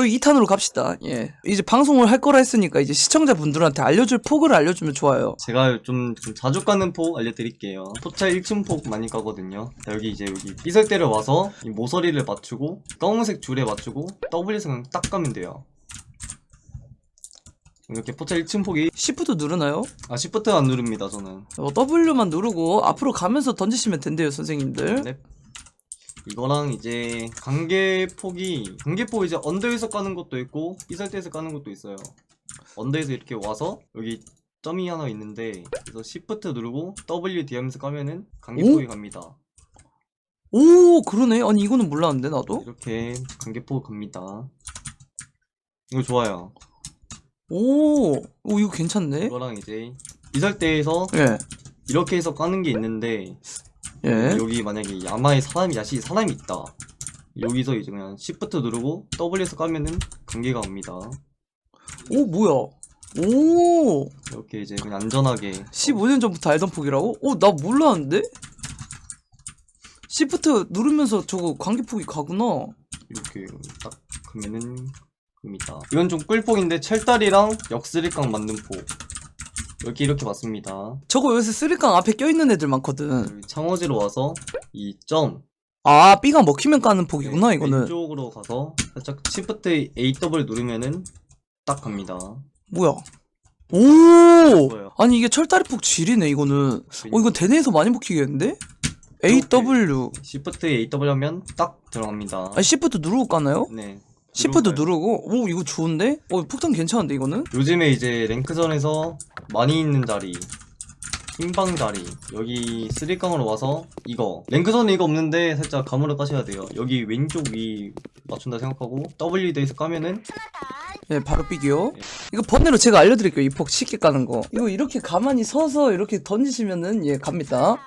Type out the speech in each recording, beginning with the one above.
그럼 2탄으로 갑시다. 예. 이제 방송을 할 거라 했으니까 이제 시청자분들한테 알려줄 폭을 알려주면 좋아요. 제가 좀, 좀 자주 까는 폭 알려드릴게요. 포차 1층 폭 많이 까거든요. 자, 여기 이제 여기 삐설대를 와서 이 모서리를 맞추고 검은색 줄에 맞추고 그냥 딱 까면 돼요. 이렇게 포차 1층 폭이 시프트 누르나요? 아 시프트 안 누릅니다 저는. 어, W만 누르고 앞으로 가면서 던지시면 된대요, 선생님들. 네. 이거랑 이제 관계폭이 관계폭 이제 언더에서 까는 것도 있고 삐설대에서 까는 것도 있어요. 언더에서 이렇게 와서 여기 점이 하나 있는데 그래서 시프트 누르고 WD 하면서 까면은 관계폭이 갑니다. 오, 그러네. 아니, 이거는 몰랐는데, 나도? 이렇게 관계폭 갑니다. 이거 좋아요. 오, 오, 이거 괜찮네. 이거랑 이제 이설대에서 예, 이렇게 해서 까는 게 있는데 예. 여기 만약에 야마에 사람이 야시 사람이 있다. 여기서 이제 그냥 시프트 누르고 W에서 까면은 관계가 옵니다. 오, 뭐야. 오, 이렇게 이제 그냥 안전하게 15년 전부터 알던 폭이라고? 오, 나 몰랐는데? 시프트 누르면서 저거 관계폭이 가구나. 이렇게 딱 가면은 됩니다. 이건 좀 꿀폭인데 철다리랑 역스리깡 만든 폭. 이렇게 이렇게 맞습니다. 저거 요새 쓰리깡 앞에 껴있는 애들 많거든. 여기 창호지로 와서 이 점 아, B가 먹히면 까는 폭이구나, 이거는. 왼쪽으로 가서 살짝 시프트 AW 누르면은 딱 갑니다. 뭐야. 오! 아니, 이게 철다리 폭 질이네, 이거는. 어, 이거 대내에서 많이 먹히겠는데? AW. 시프트 AW 하면 딱 들어갑니다. 아니, 시프트 누르고 까나요? 네. 시프트. 누르고? 오, 이거 좋은데? 어, 폭탄 괜찮은데, 이거는? 요즘에 이제 랭크전에서 많이 있는 자리 흰방 자리 여기 쓰리깡으로 와서 이거 랭크전에 이거 없는데 살짝 감으로 까셔야 돼요 여기 왼쪽 위 맞춘다 생각하고 WD에서 까면은 예, 바로 삐기요. 예. 이거 번외로 제가 알려드릴게요. 이 폭 쉽게 까는 거. 이거 이렇게 가만히 서서 이렇게 던지시면은 예, 갑니다.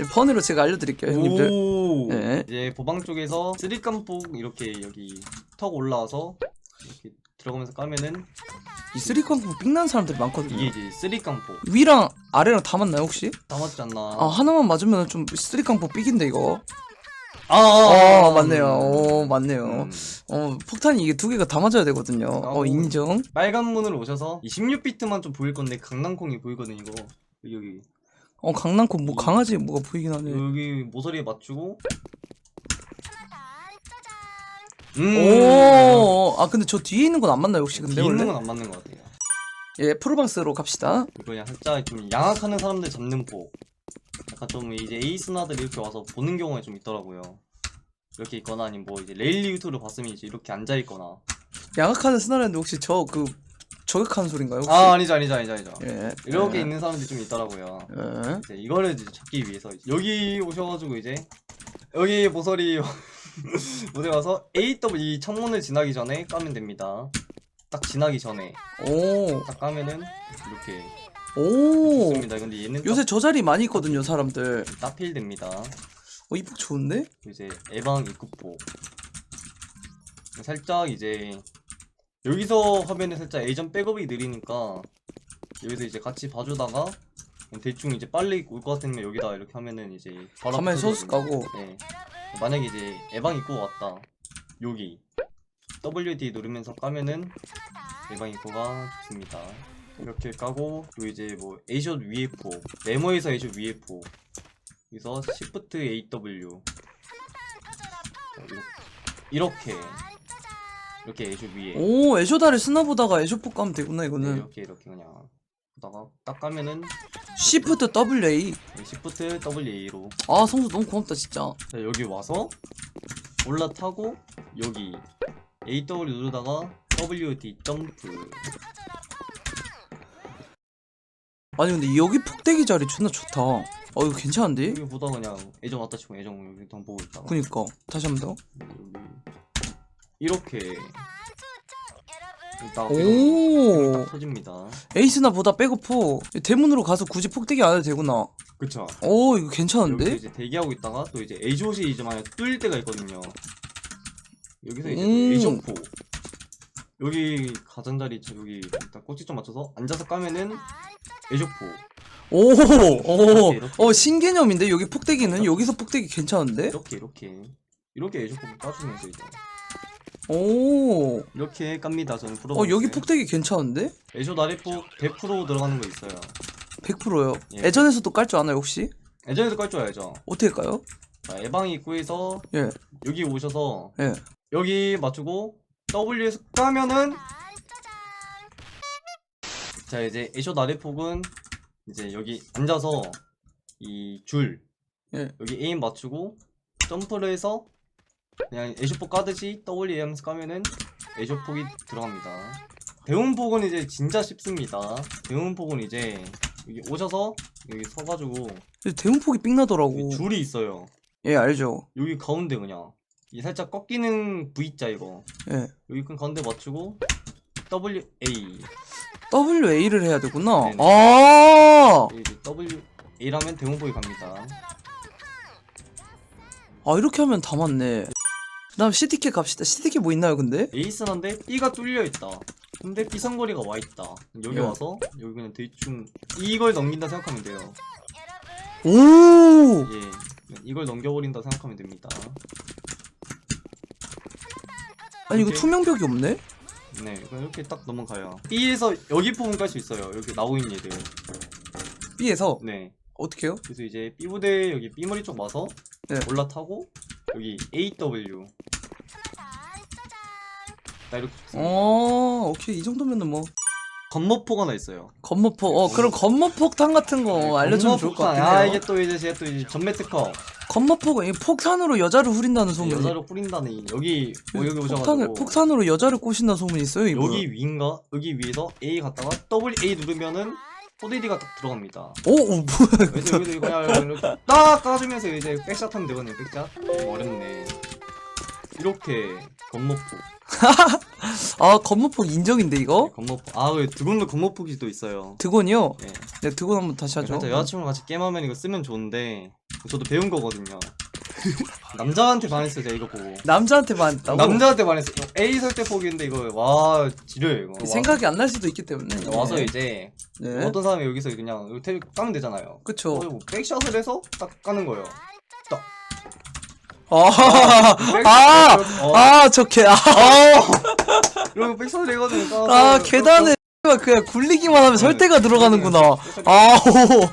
예, 번외로 제가 알려드릴게요, 형님들. 오 예. 이제 보방 쪽에서 쓰리깡 폭 이렇게 여기 턱 올라와서 이렇게 들어가면서 까면은 이 쓰리깡 폭 삥난 사람들이 많거든요. 이게 이제 쓰리깡폭 위랑 아래랑 다 맞나요, 혹시? 다 맞지 않나 아, 하나만 맞으면 좀 쓰리깡 폭 삐긴데, 이거. 아, 어, 맞네요. 어, 맞네요. 음. 어, 폭탄이 이게 두 개가 다 맞아야 되거든요. 어, 아우. 인정. 빨간 문으로 오셔서 이 16비트만 좀 보일 건데 강낭콩이 보이거든 이거 여기 어, 강남코 뭐 강아지 뭐가 보이긴 하네. 여기 모서리에 맞추고 음 오, 아, 근데 저 뒤에 있는 건 안 맞나요, 혹시? 근데 뒤에 있는? 건 안 맞는 것 같아요 예, 프로방스로 갑시다. 이거 그냥 살짝 좀 양악하는 사람들 잡는 폭 약간 좀 이제 에이스나들 이렇게 와서 보는 경우가 좀 있더라고요 이렇게 있거나 아니면 뭐 이제 레일리 유튜브를 봤으면 이제 이렇게 앉아 있거나 양악하는 스나랜드 혹시 저 그 저격하는 소린가요? 혹시? 아 아니죠 아니죠 아니죠 아니죠 예. 이렇게 예. 있는 사람들이 좀 있더라고요 예. 이제 이거를 이제 찾기 위해서 이제 여기 오셔가지고 이제 여기 모서리 모델 와서 AW 이 창문을 지나기 전에 까면 됩니다. 딱 지나기 전에 오. 딱 까면은 이렇게 오. 좋습니다. 근데 얘는 요새 저 자리 많이 있거든요, 사람들. 따필 됩니다. 어, 이폭 좋은데? 이제 에방 입구포 살짝 이제 여기서 하면은 살짝 에이전 백업이 느리니까 여기서 이제 같이 봐주다가 대충 이제 빨리 올 것 같으면 여기다 이렇게 하면은 이제 바로 가만히 앞으로 서서 까고. 네. 만약에 이제 에방 입구가 왔다. 여기 WD 누르면서 까면은 에방 입구가 좋습니다. 이렇게 까고 그리고 이제 뭐 A숏 위에 포 네모에서 A숏 위에 포 여기서 Shift AW 자, 이렇게 이렇게 A숏 위에 오, 애쇼다를 스나 보다가 애쇼폭 가면 되구나, 네, 이거는. 이렇게 이렇게 그냥 보다가 딱 까면은 Shift WA. Shift WA로 아, 성수 너무 고맙다, 진짜. 자, 여기 와서 올라타고 여기 AW 누르다가 WD 점프 아니, 근데 여기 폭대기 자리 존나 좋다. 어, 이거 괜찮은데? 여기 보다 그냥 애정 왔다 치고 애정 여기 던 보고 있다가 그니까. 다시 한번 더. 여기 이렇게 딱 오. 이렇게 딱 터집니다 에이스나 보다 백오포. 대문으로 가서 굳이 폭대기 안 해도 되구나. 그쵸 오, 이거 여기서 괜찮은데? 이제 대기하고 있다가 또 이제 A숏이 이제 만약 뚫릴 때가 있거든요 여기서 이제 음. A숏포 여기 가장자리 저 여기 일단 꼭지 좀 맞춰서 앉아서 까면은 A숏포 오, 오, 이렇게. 어, 신개념인데? 여기 폭대기는? 여기서 폭대기 괜찮은데? 이렇게 이렇게 이렇게 뽑 까주면서 이제 오. 이렇게 깝니다 저는 프로 어 여기 폭대기 괜찮은데? 애쇼 아래폭 100% 들어가는 거 있어요 100%요. 예. 예전에서도 깔 줄 아나요 혹시? 예전에도 깔 줄 알죠 어떻게 까요? 자, 예방 입구에서 예. 여기 오셔서 예. 여기 맞추고 W에서 까면은 자 이제 애쇼 아래폭은 이제 여기 앉아서 이 줄 예. 여기 에임 맞추고 점프를 해서 그냥 애쇼폭 까듯이 W 하면서 까면은 애쇼폭이 들어갑니다 대운폭은 이제 진짜 쉽습니다 대운폭은 이제 여기 오셔서 여기 서가지고 대문폭이 삑 나더라고. 여기 줄이 있어요 예 알죠. 여기 가운데 그냥 이 살짝 꺾이는 V자 이거 예. 여기 큰 가운데 맞추고 W A WA를 해야 되구나. 네네. 아. 이제 W A라면 대운폭이 갑니다 아 이렇게 하면 다 맞네. 그다음 CDK 갑시다. CDK 뭐 있나요 근데? 에이스한데 B가 뚫려 있다. 근데 B 선거리가 와 있다. 여기 예. 와서 여기 그냥 대충 이걸 넘긴다 생각하면 돼요. 오. 예, 이걸 넘겨버린다 생각하면 됩니다. 아니 이거 이렇게. 투명벽이 없네? 네, 그냥 이렇게 딱 넘어가요. B에서 여기 부분 깔수 있어요. 여기 있는 얘들. B에서 네, 어떻게요? 그래서 이제 B 부대 여기 B 머리 쪽 와서 네. 올라타고 여기 AW. 나 이렇게. 어 오케이 이 정도면은 뭐 건모포가 하나 있어요. 건모폭 어 그럼 건모폭탄 같은 거 네, 알려주면 좋을 것 건모폭탄. 해요. 아 이게 또 이제 제가 또 이제 전매 특허. 건모폭은 이 폭탄으로 여자를 후린다는 소문이. 여자로 뿌린다는 이- 여기 뭐 여기 오셔가지고 폭탄을 폭탄으로 여자를 꼬신다는 소문이 있어요 이분. 여기 위인가 여기 위에서 A 갔다가 W A 누르면은 포데이가 딱 들어갑니다. 오, 오 뭐야 그래서 여기도 이거 그냥 이렇게 딱 까주면서 이제 백샷 하면 되거든요. 백샷 좀 어렵네. 이렇게 건모폭, 아 건모폭 인정인데 이거? 건모폭. 아, 왜 드곤도 건모폭이 또 있어요. 드곤이요? 예. 네 드곤 한번 다시 하죠. 여자친구랑 같이 게임하면 이거 쓰면 좋은데 저도 배운 거거든요. 남자한테 반했어요, 제가 이거 보고. 남자한테 반했다고? 남자한테 반했어요. 이거 A 설대 폭인데 이거 와 지려요 이거. 생각이 안 날 수도 있기 때문에. 와- 와서 이제 네. 어떤 사람이 여기서 그냥 이거 탭 까면 되잖아요. 그쵸. 어, 뭐 백샷을 해서 딱 까는 거예요. 아, 백샷을 아, 어, 아, 저 개, 아, 이러고 백샷을 해가지고 까서 아, 계단에 그냥 굴리기만 하면 설대가 들어가는구나. 아, 오.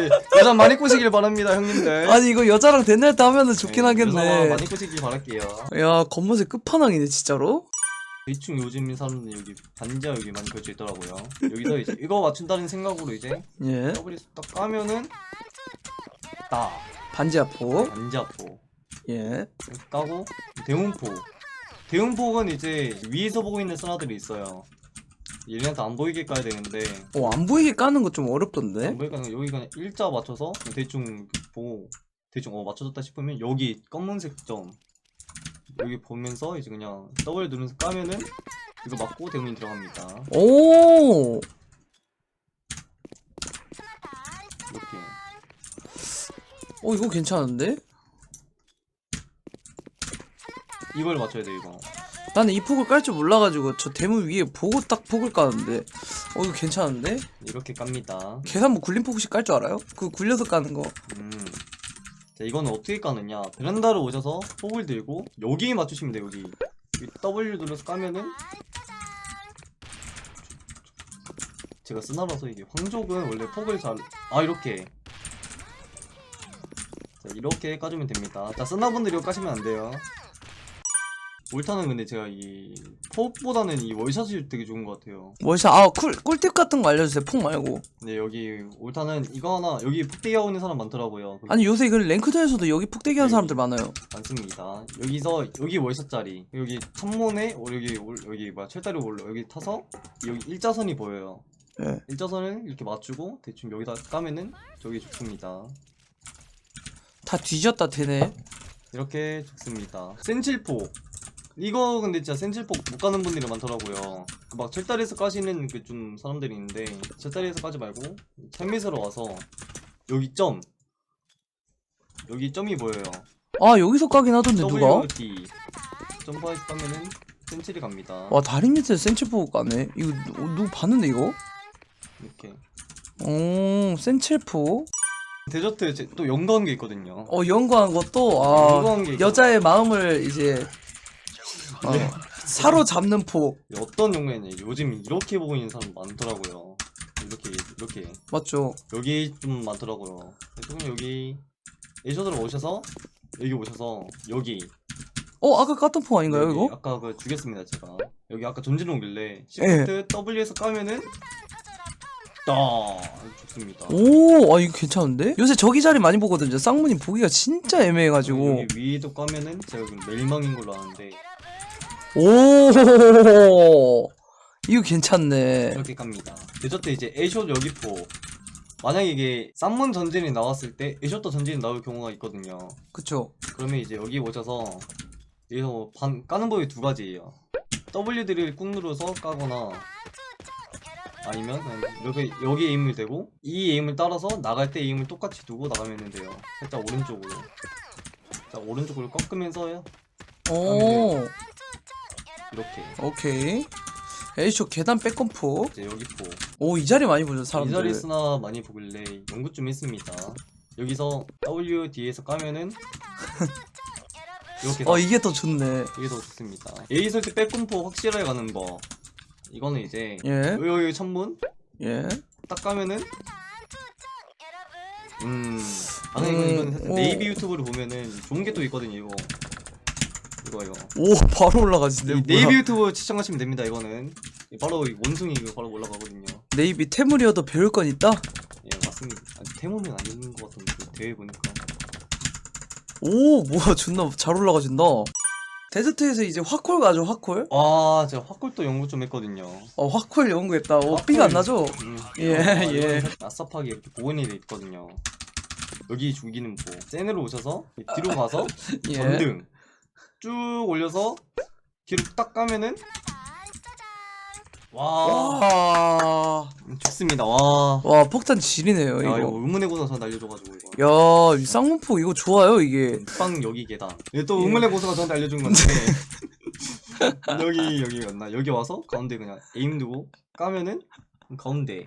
예, 여자 많이 꼬시길 바랍니다 형님들. 아니 이거 여자랑 때 하면은 좋긴 예, 여자 하겠네. 많이 꼬시길 바랄게요. 야, 겉멋의 끝판왕이네 진짜로. 대충 요즘 사람들 여기 반지하 여기 많이 걸쳐 있더라고요. 여기서 이제 이거 맞춘다는 생각으로 이제 예, 더블이 딱 까면은 딱 반지하포. 반지하포 예. 까고 대운포 대운폭은 이제 위에서 보고 있는 스나들이 있어요. 얘네한테 안 보이게 까야 되는데 어, 안 보이게 까는 거 좀 어렵던데. 안 보이게 까는 거 여기 그냥 일자 맞춰서 대충 보고 대충 어 맞춰졌다 싶으면 여기 검은색 점 여기 보면서 이제 그냥 더블 누르면서 까면은 이거 맞고 대운이 들어갑니다. 오. 이렇게 어, 이거 괜찮은데? 이걸 맞춰야 돼 이거. 나는 이 폭을 깔 줄 몰라가지고 저 대문 위에 보고 딱 폭을 까는데. 어, 이거 괜찮은데? 이렇게 깝니다. 계산 뭐 굴림 폭씩 깔줄 알아요? 그 굴려서 까는 거. 음. 자, 이거는 어떻게 까느냐. 베란다로 오셔서 폭을 들고, 여기 맞추시면 돼요, 여기. 이 W 눌러서 까면은, 제가 쓰나봐서 이게, 황족은 원래 폭을 잘, 아, 이렇게. 자, 이렇게 까주면 됩니다. 자, 쓰나분들이 이거 까시면 안 돼요. 올타는 근데 제가 이, 폭보다는 이 월샷이 되게 좋은 것 같아요. 월샷, 아, 쿨, 꿀팁 같은 거 알려주세요. 폭 말고. 근데 여기, 올타는 이거 하나, 여기 폭대기 하고 있는 사람 많더라고요. 아니, 요새 그 랭크전에서도 여기 폭대기 하는 네. 사람들 많아요. 많습니다. 여기서 여기 월샷짜리 여기 천문에 어, 여기 올- 여기 뭐야 철다리 올라 여기 타서 여기 일자선이 보여요. 예. 일자선을 이렇게 맞추고 대충 여기다 까면은 저기 죽습니다. 다 뒤졌다 되네. 이렇게 죽습니다. 센칠포 이거 근데 진짜 센칠포 못 가는 분들이 많더라고요. 그 막 철다리에서 까시는 그 좀 사람들이 있는데 철다리에서 까지 말고 샘밋으로 와서 여기 점 여기 점이 보여요. 아, 여기서 까긴 하던데, 누가? WD 점프해서 까면은 센칠이 갑니다. 와, 다리 밑에 센칠포 까네. 이거, 누, 누구 봤는데, 이거? 이렇게 오, 센칠포. 데저트 제- 또 연구한 게 있거든요. 어, 연구한 것도, 아, 연구한 게 있- 여자의 마음을 이제 어. 사로잡는 포 어떤 용매는 요즘 이렇게 보고 있는 사람 많더라고요. 이렇게 이렇게 맞죠? 여기 좀 많더라고요. 그냥 여기 에이셔드로 오셔서 여기 오셔서 여기 어 아까 깠던 포 아닌가요 여기 이거? 아까 그 주겠습니다 제가 여기 아까 전진로 오길래 Shift W에서 까면은 따 좋습니다. 오, 아 이거 괜찮은데? 요새 저기 자리 많이 보거든요. 쌍문이 보기가 진짜 애매해가지고. 여기 위에도 까면은 제가 멜망인 걸로 아는데 오, 이거 괜찮네. 이렇게 깝니다. 데저트 이제 에이숏 여기포 만약에 이게 쌍문 전진이 나왔을 때 에이숏도 전진이 나올 경우가 있거든요. 그쵸? 그러면 이제 여기 오셔서 여기서 반 까는 법이 두 가지예요. W들을 꾹 눌러서 까거나 아니면 그냥 이렇게 여기 에임을 대고 이 에임을 따라서 나갈 때 에임을 똑같이 두고 나가면 돼요. 살짝 오른쪽으로. 자 오른쪽으로 꺾으면서요. 오, 이렇게 오케이. 에이쇼 계단 빼꼼포. 이제 여기 포. 오, 이 자리 많이 보죠, 이 사람들. 자리스나 많이 보길래 연구 좀 했습니다. 여기서 W 뒤에서 까면은 이렇게 어, 이게 더 좋네. 이게 더 좋습니다. A 설때 백군포 확실하게 가는 법. 이거는 이제 예, 여기, 천문 예. 딱 가면은 음 아니 이거 음, 이거는 사실 오. 네이비 유튜브를 보면은 좋은 게 또 있거든요 이거 이거 이거 오, 바로 올라가지네. 이 뭐야. 네이비 유튜브 시청하시면 됩니다 이거는 바로 이 원숭이 이거 바로 올라가거든요 네이비 태물이어도 배울 건 있다? 예 맞습니다 아니, 태모는 아닌 것 같은데 그 대회 보니까 오, 뭐야, 존나 잘 올라가진다. 데저트에서 이제 화콜 가죠, 화콜? 아 제가 화골도 연구 좀 했거든요 어, 화콜 연구했다. 어, 화콜. 삐가 안 나죠? 음, 예, 아, 예. 아싸파게 이렇게 복원이 돼 있거든요. 여기 죽이는 보. 센으로 오셔서 뒤로 가서 예. 전등 쭉 올려서 뒤로 딱 가면은 와 와, 음, 좋습니다. 와. 와, 폭탄 지리네요, 야, 이거 이거. 의문의 고사 저 날려줘가지고 이거. 야, 이 쌍문포 이거 좋아요, 이게. 빵 여기 계단. 이거 또 예. 의문의 고사가 저한테 알려준 건데 여기 여기였나? 여기 와서 가운데 그냥 에임 두고 까면은 가운데.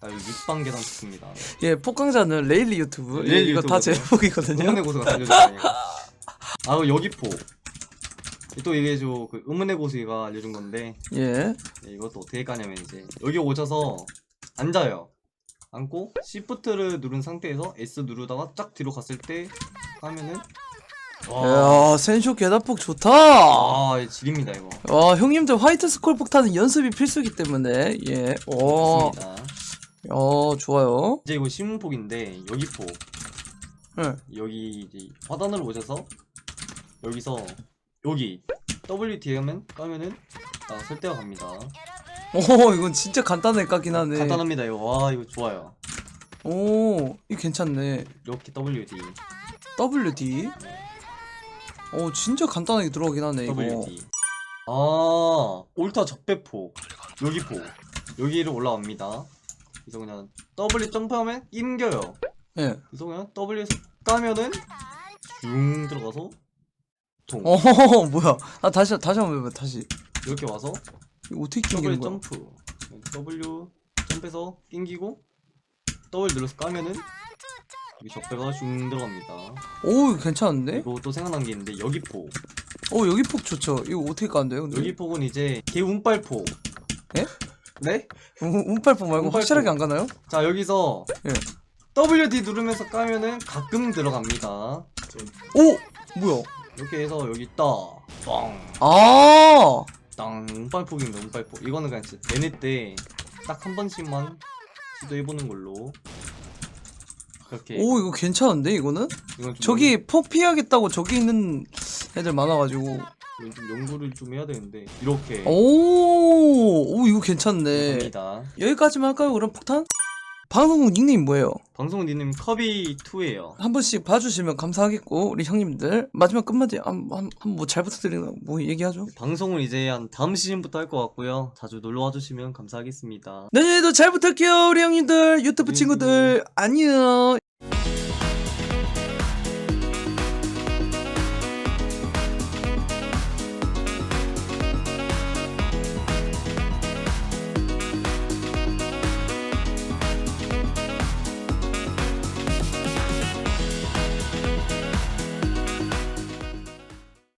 아, 여기 밑방 계단 좋습니다. 예, 폭강자는 레일리 유튜브. 예, 레일리 이거 다 유튜버죠. 제목이거든요. 의문의 고수가 알려줬어요. 아, 여기포. 또 이게 저그 의문의 고수가 알려준 건데 예. 네, 이것도 어떻게 까냐면 이제 여기 오셔서 앉아요. 앉고 Shift를 누른 상태에서 S 누르다가 쫙 뒤로 갔을 때 하면은 와, 야, 센쇼 계단폭 좋다. 아, 지립니다 이거. 와, 형님들 화이트 스콜 폭탄은 연습이 필수기 때문에. 예. 오. 좋습니다. 어, 좋아요. 이제 이거 신문폭인데 여기포 예. 여기 이제 화단으로 오셔서 여기서 여기 WD 하면 까면은 아, 설대가 갑니다. 오, 이건 진짜 간단하게 깎긴 하네. 간단합니다 이거 와 이거 좋아요 오, 이거 괜찮네. 이렇게 WD WD. 오, 진짜 간단하게 들어가긴 하네, 이거. WD 아 올타 적배포 여기 포 여기로 올라갑니다 그래서 그냥 W 점프하면 임겨요 예. 그래서 그냥 W에서 까면은 슝 들어가서 통 어, 뭐야. 아, 다시, 다시 한번 해봐, 다시. 이렇게 와서 이거 어떻게 끼는 거야? 점프 W 점프해서 낑기고 W 눌러서 까면은 여기 적배가 슝 들어갑니다 오, 이거 괜찮은데? 그리고 또 생각난 게 있는데 여기포 오, 여기 폭 좋죠. 이거 어떻게 까는데요, 근데? 여기 폭은 이제 개 운빨포. 예? 네? 운팔폭 말고 운팔폭. 확실하게 안 가나요? 자 여기서 예. WD 누르면서 까면은 가끔 들어갑니다. 오! 뭐야? 이렇게 해서 여기 딱 빵, 아! 땅, 운빨폭입니다. 운빨폭. 이거는 그냥 진짜 대회 때딱 한 번씩만 시도해보는 걸로. 그렇게. 오, 이거 괜찮은데, 이거는? 이건 좀 저기 폭 피하겠다고 저기 있는 애들 많아가지고. 연- 이건 좀 연구를 좀 해야 되는데 이렇게. 오! 오, 이거 괜찮네. 갑니다. 여기까지만 할까요, 그럼 폭탄? 방송국 닉네임 뭐예요? 방송은 니님 커비 2예요. 한 번씩 봐주시면 감사하겠고, 우리 형님들. 마지막 끝마디 한, 한, 한뭐잘뭐 얘기하죠? 방송은 이제 한 다음 시즌부터 할 것 같고요. 자주 놀러 와주시면 감사하겠습니다. 내년에도 잘 부탁해요, 우리 형님들. 유튜브 네. 친구들. 안녕.